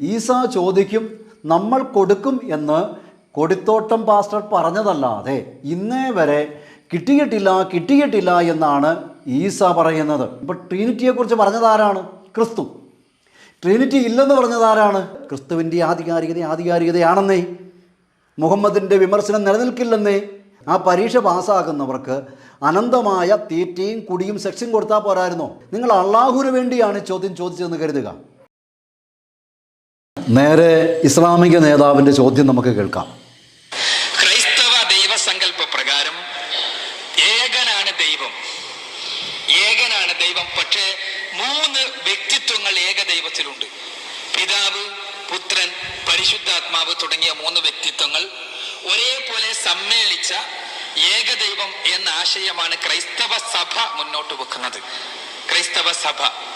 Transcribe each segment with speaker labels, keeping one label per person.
Speaker 1: ഈസ ചോദിക്കും നമ്മൾ കൊടുക്കും എന്ന് കൊടിത്തോട്ടം പാസ്റ്റർ പറഞ്ഞതല്ലാതെ ഇന്നേ വരെ കിട്ടിയിട്ടില്ല കിട്ടിയിട്ടില്ല എന്നാണ് ഈസ പറയുന്നത്. ഇപ്പോൾ ട്രീനിറ്റിയെക്കുറിച്ച് പറഞ്ഞതാരാണ്? ക്രിസ്തു. ട്രിനിറ്റി ഇല്ലെന്ന് പറഞ്ഞതാരാണ് ക്രിസ്തുവിന്റെ ആധികാരികത ആധികാരികതയാണെന്നേ. മുഹമ്മദിന്റെ വിമർശനം നിലനിൽക്കില്ലെന്നേ. ആ പരീക്ഷ പാസ്സാക്കുന്നവർക്ക് അനന്തമായ തീറ്റയും കുടിയും സെക്ഷൻ കൊടുത്താൽ പോരായിരുന്നോ? നിങ്ങൾ അള്ളാഹുവിന് വേണ്ടിയാണ് ചോദ്യം ചോദിച്ചതെന്ന് കരുതുക. നേരെ ഇസ്ലാമിക നേതാവിന്റെ ചോദ്യം നമുക്ക് കേൾക്കാം.
Speaker 2: ക്രൈസ്തവ ദൈവസങ്കല്പ പ്രകാരം ഏകനാണ് ദൈവം. ഏകനാണ് ദൈവം. പക്ഷേ മൂന്ന് വ്യക്തിത്വങ്ങൾ ഏക ദൈവത്തിലുണ്ട് പിതാവ് പുത്രൻ പരിശുദ്ധാത്മാവ് തുടങ്ങിയ മൂന്ന് വ്യക്തിത്വങ്ങൾ ഒരേപോലെ സമ്മേളിച്ച ഏകദൈവം എന്ന ആശയമാണ് ക്രൈസ്തവ സഭ മുന്നോട്ട് വെക്കുന്നത്. ക്രൈസ്തവ സഭ.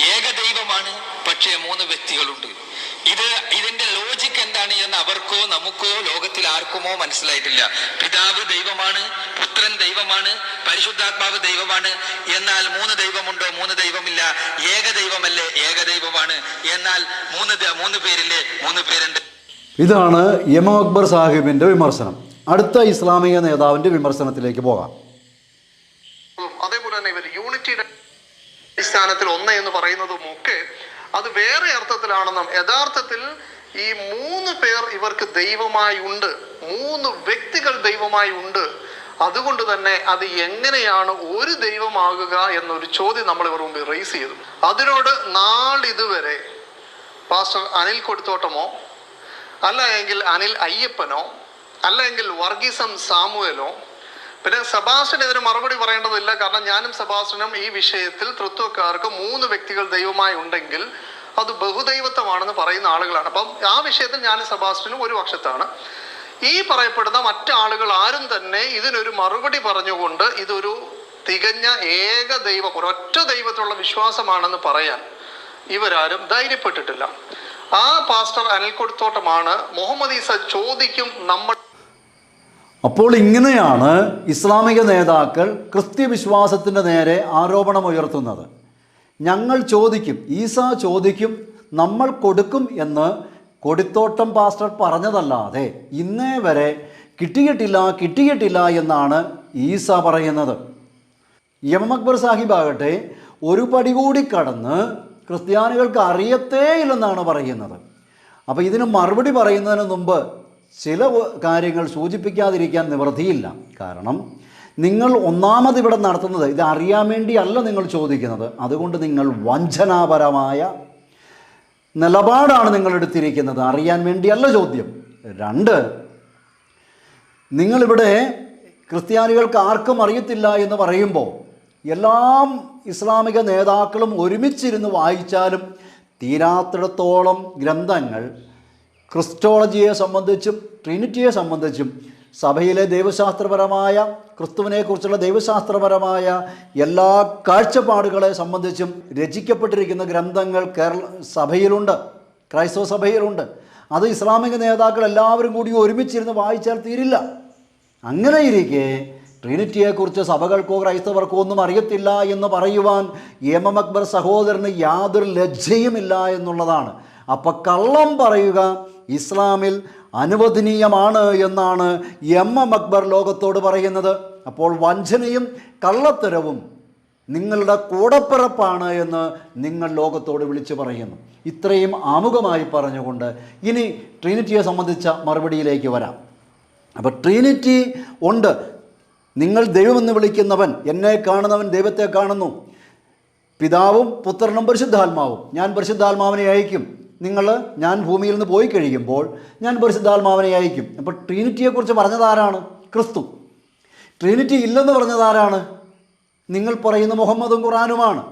Speaker 2: ഏകദൈവമാണ്. പക്ഷേ മൂന്ന് വ്യക്തികളുണ്ട്. ഇത് ഇതിന്റെ ലോജിക് എന്താണ് എന്ന് അവർക്കോ നമുക്കോ ലോകത്തിൽ ആർക്കുമോ മനസ്സിലായിട്ടില്ല. പിതാവ് ദൈവമാണ് പുത്രൻ ദൈവമാണ് പരിശുദ്ധാത്മാവ് ദൈവമാണ്. എന്നാൽ മൂന്ന് ദൈവമുണ്ടോ? മൂന്ന് ദൈവമില്ല. ഏക ദൈവമല്ലേ ഏക ദൈവമാണ് എന്നാൽ മൂന്ന് മൂന്ന് പേരില്ലേ? മൂന്ന് പേരുണ്ട്.
Speaker 1: ഇതാണ് യമ അക്ബർ സാഹിബിന്റെ വിമർശനം. അടുത്ത ഇസ്ലാമിക നേതാവിന്റെ വിമർശനത്തിലേക്ക് പോകാം
Speaker 3: ഉം, അതേപോലെ തന്നെ ഇവർ യൂണിറ്റിയുടെ അടിസ്ഥാനത്തിൽ ഒന്ന് എന്ന് പറയുന്നതും ഒക്കെ അത് വേറെ അർത്ഥത്തിലാണെന്നും യഥാർത്ഥത്തിൽ ഈ മൂന്ന് പേർ ഇവർക്ക് ദൈവമായി ഉണ്ട്. മൂന്ന് വ്യക്തികൾ ദൈവമായി ഉണ്ട്. അതുകൊണ്ട് തന്നെ അത് എങ്ങനെയാണ് ഒരു ദൈവമാകുക എന്നൊരു ചോദ്യം നമ്മൾ ഇവർ മുമ്പ് റേസ് ചെയ്തു. അതിനോട് നാളിതുവരെ പാസ്റ്റർ അനിൽ കൊടുത്തോട്ടമോ? അല്ല എങ്കിൽ അനിൽ അയ്യപ്പനോ? അല്ല എങ്കിൽ വർഗീസം സാമുവലോ? പിന്നെ സെബാസ്റ്റ്യനെതിരെ മറുപടി പറയേണ്ടതില്ല. കാരണം ഞാനും സബാസ്റ്റനും ഈ വിഷയത്തിൽ തൃത്വക്കാർക്ക് മൂന്ന് വ്യക്തികൾ ദൈവമായി ഉണ്ടെങ്കിൽ അത് ബഹുദൈവത്വമാണെന്ന് പറയുന്ന ആളുകളാണ്. അപ്പം ആ വിഷയത്തിൽ ഞാനും സബാസ്റ്റനും ഒരു പക്ഷത്താണ്. ഈ പറയപ്പെടുന്ന മറ്റാളുകൾ ആരും തന്നെ ഇതിനൊരു മറുപടി പറഞ്ഞുകൊണ്ട് ഇതൊരു തികഞ്ഞ ഏക ദൈവം ഒരൊറ്റ ദൈവത്തിലുള്ള വിശ്വാസമാണെന്ന് പറയാൻ ഇവരാരും ധൈര്യപ്പെട്ടിട്ടില്ല. ആ പാസ്റ്റർ അനിൽക്കൊടുത്തോട്ടമാണ് മുഹമ്മദ് ഈസ ചോദിക്കും നമ്മൾ
Speaker 1: അപ്പോൾ ഇങ്ങനെയാണ് ഇസ്ലാമിക നേതാക്കൾ ക്രിസ്ത്യവിശ്വാസത്തിന്റെ നേരെ ആരോപണം ഉയർത്തുന്നത്. ഞങ്ങൾ ചോദിക്കും ഈസ ചോദിക്കും നമ്മൾ കൊടുക്കും എന്ന് കൊടിത്തോട്ടം പാസ്റ്റർ പറഞ്ഞതല്ലാതെ ഇന്നേ വരെ കിട്ടിയിട്ടില്ല കിട്ടിയിട്ടില്ല എന്നാണ് ഈസ പറയുന്നത്. യമം അക്ബർ സാഹിബ് ആകട്ടെ ഒരു പടി കൂടി കടന്ന് ക്രിസ്ത്യാനികൾക്ക് അറിയത്തേ ഇല്ലെന്നാണ് പറയുന്നത്. അപ്പോൾ ഇതിന് മറുപടി പറയുന്നതിന് മുമ്പ് ചില കാര്യങ്ങൾ സൂചിപ്പിക്കാതിരിക്കാൻ നിവൃത്തിയില്ല. കാരണം നിങ്ങൾ ഒന്നാമത് ഇവിടെ നടത്തുന്നത് ഇത് അറിയാൻ വേണ്ടിയല്ല നിങ്ങൾ ചോദിക്കുന്നത്. അതുകൊണ്ട് നിങ്ങൾ വഞ്ചനാപരമായ നിലപാടാണ് നിങ്ങൾ എടുത്തിരിക്കുന്നത്. അറിയാൻ വേണ്ടിയല്ല ചോദ്യം. രണ്ട് നിങ്ങളിവിടെ ക്രിസ്ത്യാനികൾക്ക് ആർക്കും അറിയത്തില്ല എന്ന് പറയുമ്പോൾ എല്ലാം ഇസ്ലാമിക നേതാക്കളും ഒരുമിച്ചിരുന്ന് വായിച്ചാലും തീരാത്തിടത്തോളം ഗ്രന്ഥങ്ങൾ ക്രിസ്റ്റോളജിയെ സംബന്ധിച്ചും ട്രിനിറ്റിയെ സംബന്ധിച്ചും സഭയിലെ ദൈവശാസ്ത്രപരമായ ക്രിസ്തുവിനെക്കുറിച്ചുള്ള ദൈവശാസ്ത്രപരമായ എല്ലാ കാഴ്ചപ്പാടുകളെ സംബന്ധിച്ചും രചിക്കപ്പെട്ടിരിക്കുന്ന ഗ്രന്ഥങ്ങൾ കേരള സഭയിലുണ്ട് ക്രൈസ്തവ സഭയിലുണ്ട്. അത് ഇസ്ലാമിക നേതാക്കൾ എല്ലാവരും കൂടി ഒരുമിച്ചിരുന്ന് വായിച്ചാൽ തീരില്ല. അങ്ങനെ ഇരിക്കെ ട്രിനിറ്റിയെക്കുറിച്ച് സഭകൾക്കോ ക്രൈസ്തവർക്കോ ഒന്നും അറിയത്തില്ല എന്ന് പറയുവാൻ എം അക്ബർ സഹോദരന് യാതൊരു ലജ്ജയുമില്ല എന്നുള്ളതാണ്. അപ്പം കള്ളം പറയുക ഇസ്ലാമിൽ അനുവദനീയമാണ് എന്നാണ് എം എം അക്ബർ ലോകത്തോട് പറയുന്നത്. അപ്പോൾ വഞ്ചനയും കള്ളത്തരവും നിങ്ങളുടെ കൂടപ്പിറപ്പാണ് എന്ന് നിങ്ങൾ ലോകത്തോട് വിളിച്ചു പറയുന്നു. ഇത്രയും ആമുഖമായി പറഞ്ഞുകൊണ്ട് ഇനി ട്രിനിറ്റിയെ സംബന്ധിച്ച മറുപടിയിലേക്ക് വരാം. അപ്പോൾ ട്രിനിറ്റി ഉണ്ട്. നിങ്ങൾ ദൈവമെന്ന് വിളിക്കുന്നവൻ എന്നെ കാണുന്നവൻ ദൈവത്തെ കാണുന്നു. പിതാവും പുത്രനും പരിശുദ്ധാത്മാവും. ഞാൻ പരിശുദ്ധാത്മാവിനെ അയക്കും. നിങ്ങൾ ഞാൻ ഭൂമിയിൽ നിന്ന് പോയി കഴിയുമ്പോൾ ഞാൻ പരിശുദ്ധാത്മാവിനെ അയക്കും. അപ്പോൾ ട്രിനിറ്റിയെക്കുറിച്ച് പറഞ്ഞതാരാണ് ക്രിസ്തു. ട്രീനിറ്റി ഇല്ലെന്ന് പറഞ്ഞതാരാണ് നിങ്ങൾ പറയുന്ന മുഹമ്മദും ഖുറാനുമാണ്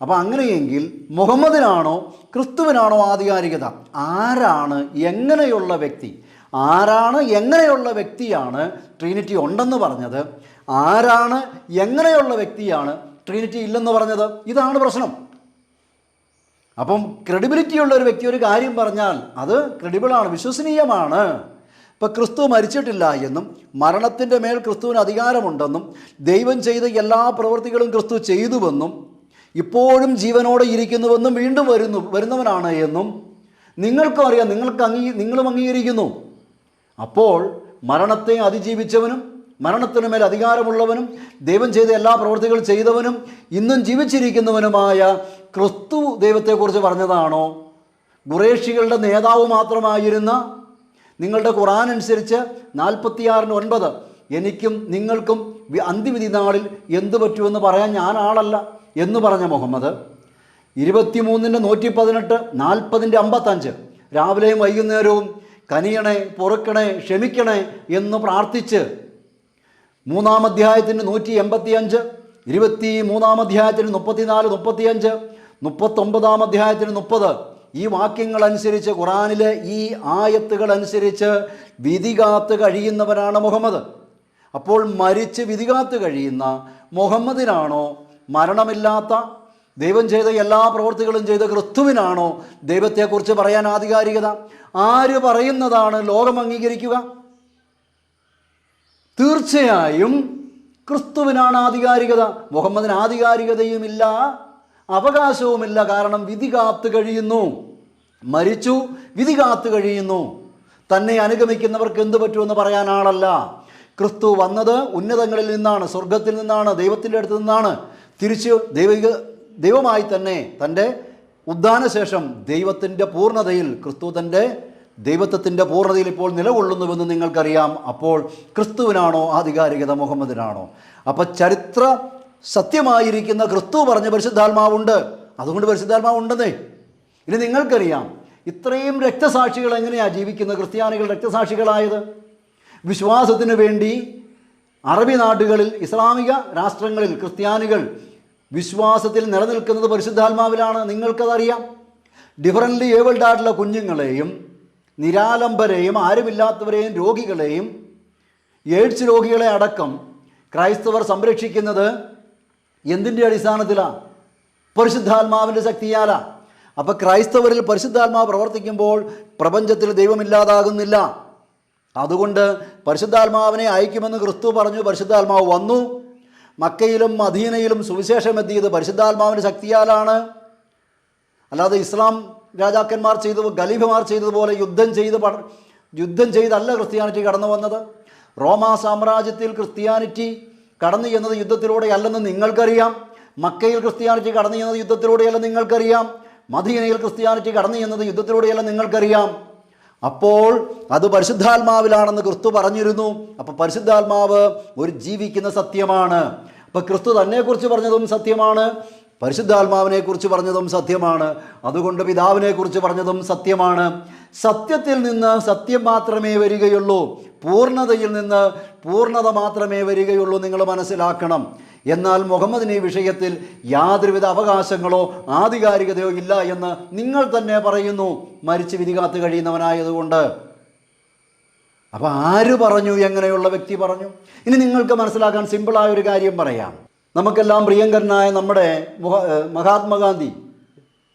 Speaker 1: അപ്പോൾ അങ്ങനെയെങ്കിൽ മുഹമ്മദിനാണോ ക്രിസ്തുവിനാണോ ആധികാരികത? ആരാണ് എങ്ങനെയുള്ള വ്യക്തി? ആരാണ് എങ്ങനെയുള്ള വ്യക്തിയാണ് ട്രീനിറ്റി ഉണ്ടെന്ന് പറഞ്ഞത്? ആരാണ് എങ്ങനെയുള്ള വ്യക്തിയാണ് ട്രീനിറ്റി ഇല്ലെന്ന് പറഞ്ഞത്? ഇതാണ് പ്രശ്നം. അപ്പം ക്രെഡിബിലിറ്റി ഉള്ള ഒരു വ്യക്തി ഒരു കാര്യം പറഞ്ഞാൽ അത് ക്രെഡിബിളാണ് വിശ്വസനീയമാണ്. ഇപ്പം ക്രിസ്തു മരിച്ചിട്ടില്ല എന്നും മരണത്തിന്റെ മേൽ ക്രിസ്തുവിന് അധികാരമുണ്ടെന്നും ദൈവം ചെയ്ത എല്ലാ പ്രവൃത്തികളും ക്രിസ്തു ചെയ്തുവെന്നും ഇപ്പോഴും ജീവനോടെ ഇരിക്കുന്നുവെന്നും വീണ്ടും വരുന്നു വരുന്നവനാണ് എന്നും നിങ്ങൾക്കും അറിയാം നിങ്ങൾക്ക് അംഗീ നിങ്ങളും അംഗീകരിക്കുന്നു. അപ്പോൾ മരണത്തെ അതിജീവിച്ചവനും മരണത്തിനു മേൽ അധികാരമുള്ളവനും ദൈവം ചെയ്ത എല്ലാ പ്രവൃത്തികളും ചെയ്തവനും ഇന്നും ജീവിച്ചിരിക്കുന്നവനുമായ ക്രിസ്തു ദൈവത്തെക്കുറിച്ച് പറഞ്ഞതാണോ? ഖുറേഷികളുടെ നേതാവ് മാത്രമായിരുന്ന നിങ്ങളുടെ ഖുറാൻ അനുസരിച്ച് നാൽപ്പത്തിയാറിന് ഒൻപത് എനിക്കും നിങ്ങൾക്കും അന്തിവിധി നാളിൽ എന്തു പറ്റുമെന്ന് പറയാൻ ഞാൻ ആളല്ല എന്ന് പറഞ്ഞ മുഹമ്മദ്. ഇരുപത്തിമൂന്നിന്റെ നൂറ്റി പതിനെട്ട് നാൽപ്പതിന്റെ അമ്പത്തഞ്ച്. രാവിലെയും വൈകുന്നേരവും കനിയണേ പൊറുക്കണേ ക്ഷമിക്കണേ എന്ന് പ്രാർത്ഥിച്ച് മൂന്നാം അധ്യായത്തിന് നൂറ്റി എൺപത്തി അഞ്ച് ഇരുപത്തി മൂന്നാം അധ്യായത്തിന് മുപ്പത്തിനാല് മുപ്പത്തിയഞ്ച് മുപ്പത്തൊമ്പതാം അധ്യായത്തിന് മുപ്പത്. ഈ വാക്യങ്ങൾ അനുസരിച്ച് ഖുറാനിലെ ഈ ആയത്തുകൾ അനുസരിച്ച് വിധി കാത്ത് മുഹമ്മദ്. അപ്പോൾ മരിച്ച് വിധി കഴിയുന്ന മുഹമ്മദിനാണോ മരണമില്ലാത്ത ദൈവം ചെയ്ത എല്ലാ പ്രവൃത്തികളും ചെയ്ത ക്രിസ്തുവിനാണോ ദൈവത്തെക്കുറിച്ച് പറയാൻ ആധികാരികത? ആര് പറയുന്നതാണ് ലോകം അംഗീകരിക്കുക? തീർച്ചയായും ക്രിസ്തുവിനാണ് ആധികാരികത. മുഹമ്മദിന് ആധികാരികതയുമില്ല. അവകാശവുമില്ല കാരണം വിധി കാത്തു കഴിയുന്നു. മരിച്ചു വിധി കാത്തു കഴിയുന്നു. തന്നെ അനുഗമിക്കുന്നവർക്ക് എന്തു പറ്റുമെന്ന് പറയാൻ ആളല്ല. ക്രിസ്തു വന്നത് ഉന്നതങ്ങളിൽ നിന്നാണ് സ്വർഗത്തിൽ നിന്നാണ് ദൈവത്തിന്റെ അടുത്ത് നിന്നാണ്. തിരിച്ച് ദൈവിക ദൈവമായി തന്നെ തന്റെ ഉദ്ധാനശേഷം ദൈവത്തിന്റെ പൂർണതയിൽ ക്രിസ്തു തന്റെ ദൈവത്വത്തിന്റെ പൂർണതയിൽ ഇപ്പോൾ നിലകൊള്ളുന്നുവെന്ന് നിങ്ങൾക്കറിയാം. അപ്പോൾ ക്രിസ്തുവിനാണോ ആധികാരികത മുഹമ്മദിനാണോ? അപ്പോൾ ചരിത്ര സത്യമായിരിക്കുന്ന ക്രിസ്തു പറഞ്ഞ പരിശുദ്ധാത്മാവുണ്ട്. അതുകൊണ്ട് പരിശുദ്ധാത്മാവുണ്ടെന്നേ. ഇനി നിങ്ങൾക്കറിയാം ഇത്രയും രക്തസാക്ഷികൾ എങ്ങനെയാണ് ജീവിക്കുന്നത്? ക്രിസ്ത്യാനികൾ രക്തസാക്ഷികളായത്? വിശ്വാസത്തിന് വേണ്ടി അറബി നാടുകളിൽ ഇസ്ലാമിക രാഷ്ട്രങ്ങളിൽ ക്രിസ്ത്യാനികൾ വിശ്വാസത്തിൽ നിലനിൽക്കുന്നത് പരിശുദ്ധാത്മാവിലാണ്. നിങ്ങൾക്കതറിയാം ഡിഫറന്റ്ലി ഏബിൾഡ് ആയിട്ടുള്ള കുഞ്ഞുങ്ങളെയും നിരാലംബരെയും ആരുമില്ലാത്തവരെയും രോഗികളെയും എയ്ഡ്സ് രോഗികളെ അടക്കം ക്രൈസ്തവർ സംരക്ഷിക്കുന്നത് എന്തിന്റെ അടിസ്ഥാനത്തിലാണ് പരിശുദ്ധാത്മാവിന്റെ ശക്തിയാലാണ് അപ്പോൾ ക്രൈസ്തവരിൽ പരിശുദ്ധാത്മാവ് പ്രവർത്തിക്കുമ്പോൾ പ്രപഞ്ചത്തിൽ ദൈവമില്ലാതാകുന്നില്ല. അതുകൊണ്ട് പരിശുദ്ധാത്മാവിനെ അയക്കുമെന്ന് ക്രിസ്തു പറഞ്ഞു പരിശുദ്ധാത്മാവ് വന്നു. മക്കയിലും മദീനയിലും സുവിശേഷം എത്തിയത് പരിശുദ്ധാത്മാവിന്റെ ശക്തിയാലാണ്. അല്ലാതെ ഇസ്ലാം രാജാക്കന്മാർ ചെയ്തു ഗലീഫമാർ ചെയ്തതുപോലെ യുദ്ധം ചെയ്ത് പട യുദ്ധം ചെയ്തല്ല ക്രിസ്ത്യാനിറ്റി കടന്നു വന്നത് റോമാ സാമ്രാജ്യത്തിൽ ക്രിസ്ത്യാനിറ്റി കടന്നു ചെന്നത് യുദ്ധത്തിലൂടെയല്ലെന്ന് നിങ്ങൾക്കറിയാം. മക്കയിൽ ക്രിസ്ത്യാനിറ്റി കടന്നു ചെന്നത് യുദ്ധത്തിലൂടെയല്ല നിങ്ങൾക്കറിയാം. മദീനയിൽ ക്രിസ്ത്യാനിറ്റി കടന്നു ചെന്നത് യുദ്ധത്തിലൂടെയല്ല നിങ്ങൾക്കറിയാം. അപ്പോൾ അത് പരിശുദ്ധാത്മാവിലാണെന്ന് ക്രിസ്തു പറഞ്ഞിരുന്നു. അപ്പോൾ പരിശുദ്ധാത്മാവ് ഒരു ജീവിക്കുന്ന സത്യമാണ്. അപ്പോൾ ക്രിസ്തു തന്നെക്കുറിച്ച് പറഞ്ഞതും സത്യമാണ്. പരിശുദ്ധാത്മാവിനെക്കുറിച്ച് പറഞ്ഞതും സത്യമാണ്. അതുകൊണ്ട് പിതാവിനെക്കുറിച്ച് പറഞ്ഞതും സത്യമാണ്. സത്യത്തിൽ നിന്ന് സത്യം മാത്രമേ വരികയുള്ളൂ. പൂർണതയിൽ നിന്ന് പൂർണത മാത്രമേ വരികയുള്ളൂ നിങ്ങൾ മനസ്സിലാക്കണം. എന്നാൽ മുഹമ്മദിന് ഈ വിഷയത്തിൽ യാതൊരുവിധ അവകാശങ്ങളോ ആധികാരികതയോ ഇല്ല എന്ന് നിങ്ങൾ തന്നെ പറയുന്നു. മരിച്ചു വിധി കാത്ത് കഴിയുന്നവനായതുകൊണ്ട്. അപ്പോൾ ആര് പറഞ്ഞു? എങ്ങനെയുള്ള വ്യക്തി പറഞ്ഞു? ഇനി നിങ്ങൾക്ക് മനസ്സിലാക്കാൻ സിമ്പിളായ ഒരു കാര്യം പറയാം. നമുക്കെല്ലാം പ്രിയങ്കരനായ നമ്മുടെ മുഹ- മഹാത്മാഗാന്ധി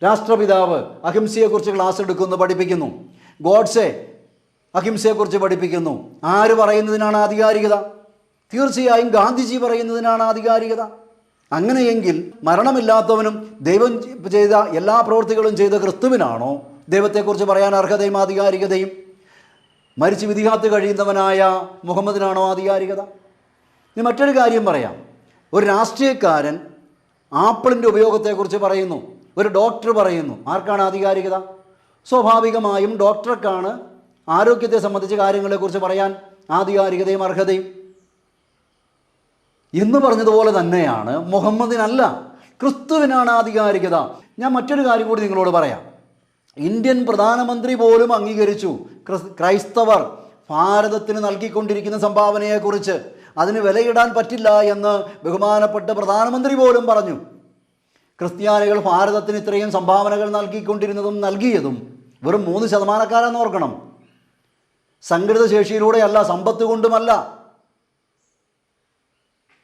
Speaker 1: രാഷ്ട്രപിതാവ് അഹിംസയെക്കുറിച്ച് ക്ലാസ് എടുക്കുന്നു പഠിപ്പിക്കുന്നു. ഗോഡ്സെ അഹിംസയെക്കുറിച്ച് പഠിപ്പിക്കുന്നു. ആര് പറയുന്നതിനാണ് ആധികാരികത? തീർച്ചയായും ഗാന്ധിജി പറയുന്നതിനാണ് ആധികാരികത. അങ്ങനെയെങ്കിൽ മരണമില്ലാത്തവനും ദൈവം ചെയ്ത എല്ലാ പ്രവൃത്തികളും ചെയ്ത ക്രിസ്തുവിനാണോ ദൈവത്തെക്കുറിച്ച് പറയാൻ അർഹതയും ആധികാരികതയും? മരിച്ച് വിധികാത്ത് കഴിയുന്നവനായ മുഹമ്മദിനാണോ ആധികാരികത? ഇനി മറ്റൊരു കാര്യം പറയാം. ഒരു രാഷ്ട്രീയക്കാരൻ ആപ്പിളിന്റെ ഉപയോഗത്തെക്കുറിച്ച് പറയുന്നു. ഒരു ഡോക്ടർ പറയുന്നു. ആർക്കാണ് ആധികാരികത? സ്വാഭാവികമായും ഡോക്ടർക്കാണ് ആരോഗ്യത്തെ സംബന്ധിച്ച കാര്യങ്ങളെക്കുറിച്ച് പറയാൻ ആധികാരികതയും അർഹതയും. എന്ന് പറഞ്ഞതുപോലെ തന്നെയാണ് മുഹമ്മദിനല്ല ക്രിസ്തുവിനാണ് ആധികാരികത. ഞാൻ മറ്റൊരു കാര്യം കൂടി നിങ്ങളോട് പറയാം. ഇന്ത്യൻ പ്രധാനമന്ത്രി പോലും അംഗീകരിച്ചു ക്രിസ്- ക്രൈസ്തവർ ഭാരതത്തിന് നൽകിക്കൊണ്ടിരിക്കുന്ന സംഭാവനയെക്കുറിച്ച്. അതിന് വിലയിടാൻ പറ്റില്ല എന്ന് ബഹുമാനപ്പെട്ട പ്രധാനമന്ത്രി പോലും പറഞ്ഞു. ക്രിസ്ത്യാനികൾ ഭാരതത്തിന് ഇത്രയും സംഭാവനകൾ നൽകിക്കൊണ്ടിരുന്നതും നൽകിയതും വെറും മൂന്ന് ശതമാനക്കാരാന്ന് ഓർക്കണം. സംഘടിത ശേഷിയിലൂടെയല്ല സമ്പത്ത് കൊണ്ടുമല്ല.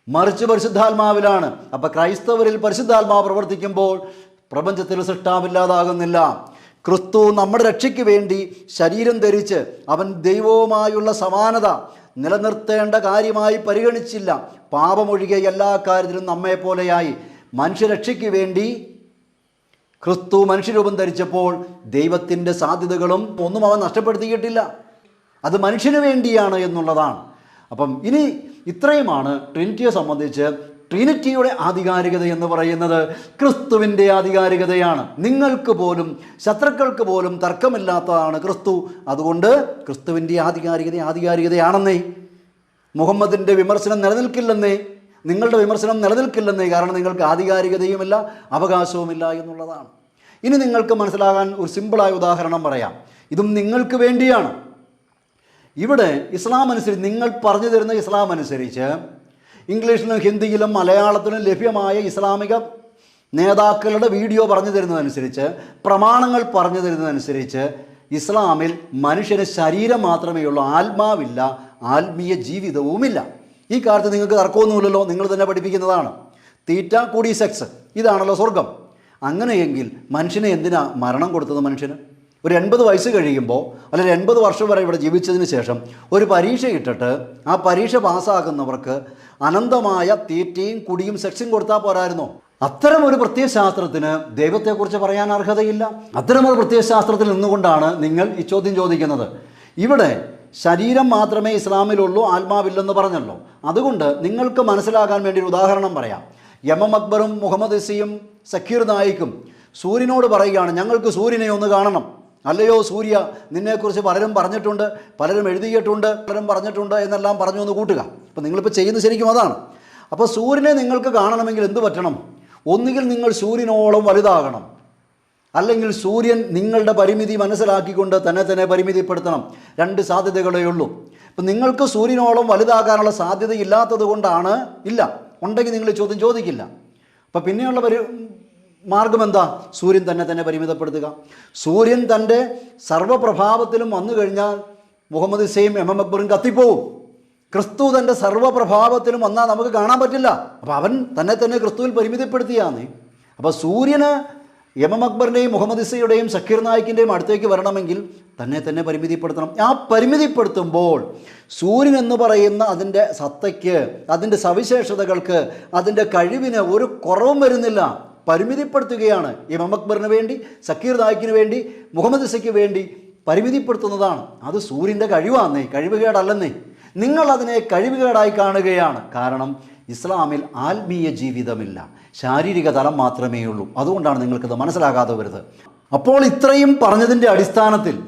Speaker 1: മറിച്ച് പരിശുദ്ധാത്മാവിലാണ്. അപ്പം ക്രൈസ്തവരിൽ പരിശുദ്ധാത്മാവ് പ്രവർത്തിക്കുമ്പോൾ പ്രപഞ്ചത്തിൽ സൃഷ്ടാവില്ലാതാകുന്നില്ല. ക്രിസ്തു നമ്മുടെ രക്ഷയ്ക്ക് വേണ്ടി ശരീരം ധരിച്ച് അവൻ ദൈവവുമായുള്ള സമാനത നിലനിർത്തേണ്ട കാര്യമായി പരിഗണിച്ചില്ല. പാപമൊഴികെ എല്ലാ കാര്യത്തിലും നമ്മെപ്പോലെയായി മനുഷ്യരക്ഷയ്ക്ക് വേണ്ടി ക്രിസ്തു മനുഷ്യരൂപം ധരിച്ചപ്പോൾ ദൈവത്തിന്റെ സാധ്യതകളും ഒന്നും അവൻ നഷ്ടപ്പെടുത്തിയിട്ടില്ല. അത് മനുഷ്യന് വേണ്ടിയാണ് എന്നുള്ളതാണ്. അപ്പം ഇനി ഇത്രയുമാണ് ട്രിനിറ്റിയെ സംബന്ധിച്ച് ട്രിനിറ്റിയുടെ ആധികാരികത എന്ന് പറയുന്നത് ക്രിസ്തുവിന്റെ ആധികാരികതയാണ്. നിങ്ങൾക്ക് പോലും ശത്രുക്കൾക്ക് പോലും തർക്കമില്ലാത്തതാണ് ക്രിസ്തു. അതുകൊണ്ട് ക്രിസ്തുവിന്റെ ആധികാരികത ആധികാരികതയാണെന്നേ. മുഹമ്മദിന്റെ വിമർശനം നിലനിൽക്കില്ലെന്നേ. നിങ്ങളുടെ വിമർശനം നിലനിൽക്കില്ലെന്നേ. കാരണം നിങ്ങൾക്ക് ആധികാരികതയുമില്ല അവകാശവുമില്ല എന്നുള്ളതാണ്. ഇനി നിങ്ങൾക്ക് മനസ്സിലാകാൻ ഒരു സിമ്പിളായ ഉദാഹരണം പറയാം. ഇതും നിങ്ങൾക്ക് വേണ്ടിയാണ്. ഇവിടെ ഇസ്ലാം അനുസരിച്ച് നിങ്ങൾ പറഞ്ഞു തരുന്ന ഇസ്ലാം അനുസരിച്ച് ഇംഗ്ലീഷിലും ഹിന്ദിയിലും മലയാളത്തിലും ലഭ്യമായ ഇസ്ലാമിക നേതാക്കളുടെ വീഡിയോ പറഞ്ഞു തരുന്നതനുസരിച്ച് പ്രമാണങ്ങൾ പറഞ്ഞു തരുന്നതനുസരിച്ച് ഇസ്ലാമിൽ മനുഷ്യന് ശരീരം മാത്രമേ ഉള്ളൂ ആത്മാവില്ല ആത്മീയ ജീവിതവുമില്ല. ഈ കാര്യത്തിൽ നിങ്ങൾക്ക് തർക്കമൊന്നുമില്ലല്ലോ നിങ്ങൾ തന്നെ പഠിപ്പിക്കുന്നതാണ്. തീറ്റ കൂടി സെക്സ് ഇതാണല്ലോ സ്വർഗം അങ്ങനെയെങ്കിൽ മനുഷ്യനെ എന്തിനാ മരണം കൊടുത്തത് മനുഷ്യന്? ഒരു എൺപത് വയസ്സ് കഴിയുമ്പോൾ അല്ലെങ്കിൽ എൺപത് വർഷം വരെ ഇവിടെ ജീവിച്ചതിന് ശേഷം ഒരു പരീക്ഷ ഇട്ടിട്ട് ആ പരീക്ഷ പാസ്സാക്കുന്നവർക്ക് അനന്തമായ തീറ്റയും കുടിയും സെക്സും കൊടുത്താൽ പോരായിരുന്നോ? അത്തരം ഒരു പ്രത്യേക ശാസ്ത്രത്തിന് ദൈവത്തെക്കുറിച്ച് പറയാൻ അർഹതയില്ല. അത്തരം ഒരു പ്രത്യയശാസ്ത്രത്തിൽ നിന്നുകൊണ്ടാണ് നിങ്ങൾ ഈ ചോദ്യം ചോദിക്കുന്നത്. ഇവിടെ ശരീരം മാത്രമേ ഇസ്ലാമിലുള്ളൂ ആത്മാവില്ലെന്ന് പറഞ്ഞല്ലോ. അതുകൊണ്ട് നിങ്ങൾക്ക് മനസ്സിലാകാൻ വേണ്ടി ഒരു ഉദാഹരണം പറയാം. യമം അക്ബറും മുഹമ്മദ് ഇസിയും സക്കീർ നായിക്കും സൂര്യനോട് പറയുകയാണ് ഞങ്ങൾക്ക് സൂര്യനെ ഒന്ന് കാണണം. അല്ലയോ സൂര്യ നിന്നെക്കുറിച്ച് പലരും പറഞ്ഞിട്ടുണ്ട് പലരും എഴുതിയിട്ടുണ്ട് പലരും പറഞ്ഞിട്ടുണ്ട് എന്നെല്ലാം പറഞ്ഞു ഒന്ന് കൂട്ടുക. അപ്പോൾ നിങ്ങളിപ്പോൾ ചെയ്യുന്നത് ശരിക്കും അതാണ്. അപ്പോൾ സൂര്യനെ നിങ്ങൾക്ക് കാണണമെങ്കിൽ എന്ത് പറ്റണം? ഒന്നുകിൽ നിങ്ങൾ സൂര്യനോളം വലുതാകണം. അല്ലെങ്കിൽ സൂര്യൻ നിങ്ങളുടെ പരിമിതി മനസ്സിലാക്കിക്കൊണ്ട് തന്നെ തന്നെ പരിമിതിപ്പെടുത്തണം. രണ്ട് സാധ്യതകളേ ഉള്ളൂ. ഇപ്പം നിങ്ങൾക്ക് സൂര്യനോളം വലുതാകാനുള്ള സാധ്യത ഇല്ലാത്തത് കൊണ്ടാണ് ഇല്ല. ഉണ്ടെങ്കിൽ നിങ്ങൾ ചോദ്യം ചോദിക്കില്ല. അപ്പം പിന്നെയുള്ള പരി മാർഗം എന്താ? സൂര്യൻ തന്നെ തന്നെ പരിമിതപ്പെടുത്തുക. സൂര്യൻ തന്റെ സർവപ്രഭാവത്തിലും വന്നു കഴിഞ്ഞാൽ മുഹമ്മദ് ഇസൈം എം എം അക്ബറും കത്തിപ്പോവും. ക്രിസ്തു തന്റെ സർവപ്രഭാവത്തിലും വന്നാൽ നമുക്ക് കാണാൻ പറ്റില്ല. അപ്പോൾ അവൻ തന്നെ തന്നെ ക്രിസ്തുവിൽ പരിമിതപ്പെടുത്തിയാന്ന് അപ്പോൾ സൂര്യന് എം എം അക്ബറിന്റെയും മുഹമ്മദ് ഇസയുടെയും സക്കീർ നായിക്കിന്റെയും അടുത്തേക്ക് വരണമെങ്കിൽ തന്നെ തന്നെ പരിമിതിപ്പെടുത്തണം. ആ പരിമിതിപ്പെടുത്തുമ്പോൾ സൂര്യൻ എന്ന് പറയുന്ന അതിന്റെ സത്തയ്ക്ക് അതിന്റെ സവിശേഷതകൾക്ക് അതിന്റെ കഴിവിന് ഒരു കുറവും വരുന്നില്ല. പരിമിതിപ്പെടുത്തുകയാണ് ഇമാം അക്ബറിന് വേണ്ടി സക്കീർ നായിക്കിന് വേണ്ടി മുഹമ്മദ് ഇസയ്ക്ക് വേണ്ടി പരിമിതിപ്പെടുത്തുന്നതാണ്. അത് സൂര്യന്റെ കഴിവാന്നേ കഴിവുകേടല്ലെന്നേ. നിങ്ങൾ അതിനെ കഴിവുകേടായി കാണുകയാണ്. കാരണം ഇസ്ലാമിൽ ആത്മീയ ജീവിതമില്ല. ശാരീരിക തലം മാത്രമേ ഉള്ളൂ. അതുകൊണ്ടാണ് നിങ്ങൾക്കത് മനസ്സിലാകാതെ വരുന്നത്. അപ്പോൾ ഇത്രയും പറഞ്ഞതിന്റെ അടിസ്ഥാനത്തിൽ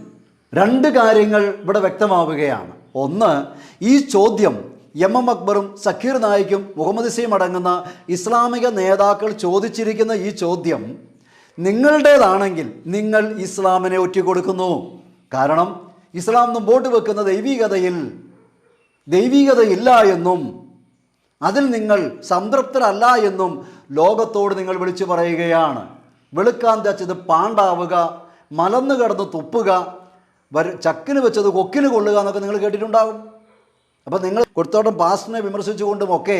Speaker 1: രണ്ട് കാര്യങ്ങൾ ഇവിടെ വ്യക്തമാവുകയാണ്. ഒന്ന് ഈ ചോദ്യം എം എം അക്ബറും സക്കീർ നായിക്കും മുഹമ്മദ് സീം അടങ്ങുന്ന ഇസ്ലാമിക നേതാക്കൾ ചോദിച്ചിരിക്കുന്ന ഈ ചോദ്യം നിങ്ങളുടേതാണെങ്കിൽ നിങ്ങൾ ഇസ്ലാമിനെ ഒറ്റിക്കൊടുക്കുന്നു. കാരണം ഇസ്ലാം മുമ്പോട്ട് വെക്കുന്ന ദൈവികതയിൽ ദൈവികതയില്ല എന്നും അതിൽ നിങ്ങൾ സംതൃപ്തരല്ല എന്നും ലോകത്തോട് നിങ്ങൾ വിളിച്ചു പറയുകയാണ്. വെളുക്കാൻ തച്ചത് പാണ്ടാവുക മലന്നു കിടന്ന് തുപ്പുക ചക്കിന് വെച്ചത് കൊക്കിന് കൊള്ളുക എന്നൊക്കെ നിങ്ങൾ കേട്ടിട്ടുണ്ടാകും. അപ്പോൾ നിങ്ങൾ കൊടുത്തോട്ടം പാസ്റ്റിനെ വിമർശിച്ചുകൊണ്ടും ഒക്കെ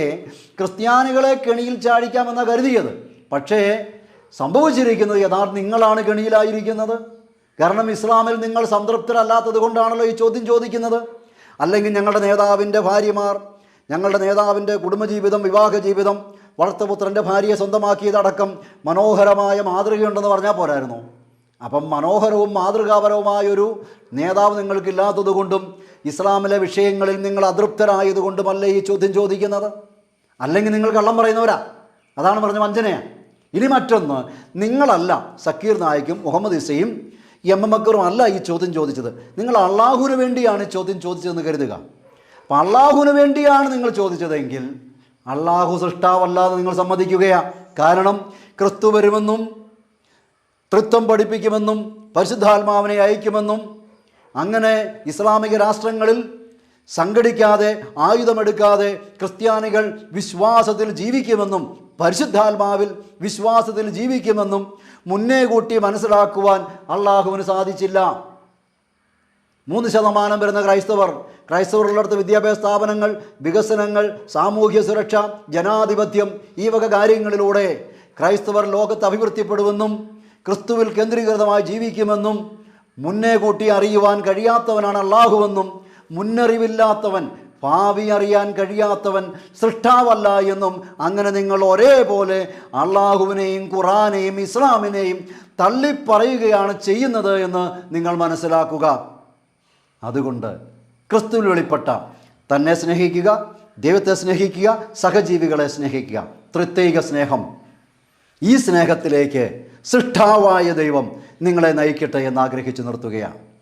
Speaker 1: ക്രിസ്ത്യാനികളെ കെണിയിൽ ചാടിക്കാമെന്നാണ് കരുതിയത്. പക്ഷേ സംഭവിച്ചിരിക്കുന്നത് യഥാർത്ഥം നിങ്ങളാണ് കെണിയിലായിരിക്കുന്നത്. കാരണം ഇസ്ലാമിൽ നിങ്ങൾ സംതൃപ്തരല്ലാത്തത് കൊണ്ടാണല്ലോ ഈ ചോദ്യം ചോദിക്കുന്നത്. അല്ലെങ്കിൽ ഞങ്ങളുടെ നേതാവിന്റെ ഭാര്യമാർ ഞങ്ങളുടെ നേതാവിന്റെ കുടുംബജീവിതം വിവാഹ ജീവിതം വളർത്തപുത്രന്റെ ഭാര്യയെ സ്വന്തമാക്കിയതടക്കം മനോഹരമായ മാതൃകയുണ്ടെന്ന് പറഞ്ഞാൽ പോരായിരുന്നു. അപ്പം മനോഹരവും മാതൃകാപരവുമായൊരു നേതാവ് നിങ്ങൾക്കില്ലാത്തത് കൊണ്ടും ഇസ്ലാമിലെ വിഷയങ്ങളിൽ നിങ്ങൾ അതൃപ്തരായതുകൊണ്ടുമല്ലേ ഈ ചോദ്യം ചോദിക്കുന്നത്? അല്ലെങ്കിൽ നിങ്ങൾ കള്ളം പറയുന്നവരാ? അതാണ് പറഞ്ഞ വഞ്ചനയാണ് ഇനി മറ്റൊന്ന് നിങ്ങളല്ല സക്കീർ നായിക്കും മുഹമ്മദ് ഇസയും എം എം അക്ബറും അല്ല ഈ ചോദ്യം ചോദിച്ചത്. നിങ്ങൾ അള്ളാഹുവിന് വേണ്ടിയാണ് ചോദ്യം ചോദിച്ചതെന്ന് കരുതുക. അപ്പം അള്ളാഹുവിന് വേണ്ടിയാണ് നിങ്ങൾ ചോദിച്ചതെങ്കിൽ അള്ളാഹു സൃഷ്ടാവല്ലാതെ നിങ്ങൾ സമ്മതിക്കുകയാണ് കാരണം ക്രിസ്തു വരുമെന്നും തൃത്വം പഠിപ്പിക്കുമെന്നും പരിശുദ്ധാത്മാവിനെ അയക്കുമെന്നും അങ്ങനെ ഇസ്ലാമിക രാഷ്ട്രങ്ങളിൽ സംഘടിക്കാതെ ആയുധമെടുക്കാതെ ക്രിസ്ത്യാനികൾ വിശ്വാസത്തിൽ ജീവിക്കുമെന്നും പരിശുദ്ധാത്മാവിൽ വിശ്വാസത്തിൽ ജീവിക്കുമെന്നും മുന്നേ കൂട്ടി മനസ്സിലാക്കുവാൻ അള്ളാഹുവിന് സാധിച്ചില്ല. മൂന്ന് ശതമാനം വരുന്ന ക്രൈസ്തവർ ക്രൈസ്തവരുള്ളിടത്ത് വിദ്യാഭ്യാസ സ്ഥാപനങ്ങൾ വികസനങ്ങൾ സാമൂഹ്യ സുരക്ഷ ജനാധിപത്യം ഈ വക കാര്യങ്ങളിലൂടെ ക്രൈസ്തവർ ലോകത്ത് അഭിവൃദ്ധിപ്പെടുമെന്നും ക്രിസ്തുവിൽ കേന്ദ്രീകൃതമായി ജീവിക്കുമെന്നും മുന്നേ കൂട്ടി അറിയുവാൻ കഴിയാത്തവനാണ് അള്ളാഹുവെന്നും മുന്നറിവില്ലാത്തവൻ ഭാവി അറിയാൻ കഴിയാത്തവൻ സൃഷ്ടാവല്ല എന്നും അങ്ങനെ നിങ്ങൾ ഒരേപോലെ അള്ളാഹുവിനെയും ഖുറാനെയും ഇസ്ലാമിനെയും തള്ളിപ്പറയുകയാണ് ചെയ്യുന്നത് എന്ന് നിങ്ങൾ മനസ്സിലാക്കുക. അതുകൊണ്ട് ക്രിസ്തുവിൽ വെളിപ്പെട്ട തന്നെ സ്നേഹിക്കുക ദൈവത്തെ സ്നേഹിക്കുക സഹജീവികളെ സ്നേഹിക്കുക. പ്രത്യേക സ്നേഹം. ഈ സ്നേഹത്തിലേക്ക് സൃഷ്ടാവായ ദൈവം നിങ്ങളെ നയിക്കട്ടെ എന്ന് ആഗ്രഹിച്ചു നിർത്തുകയാണ്.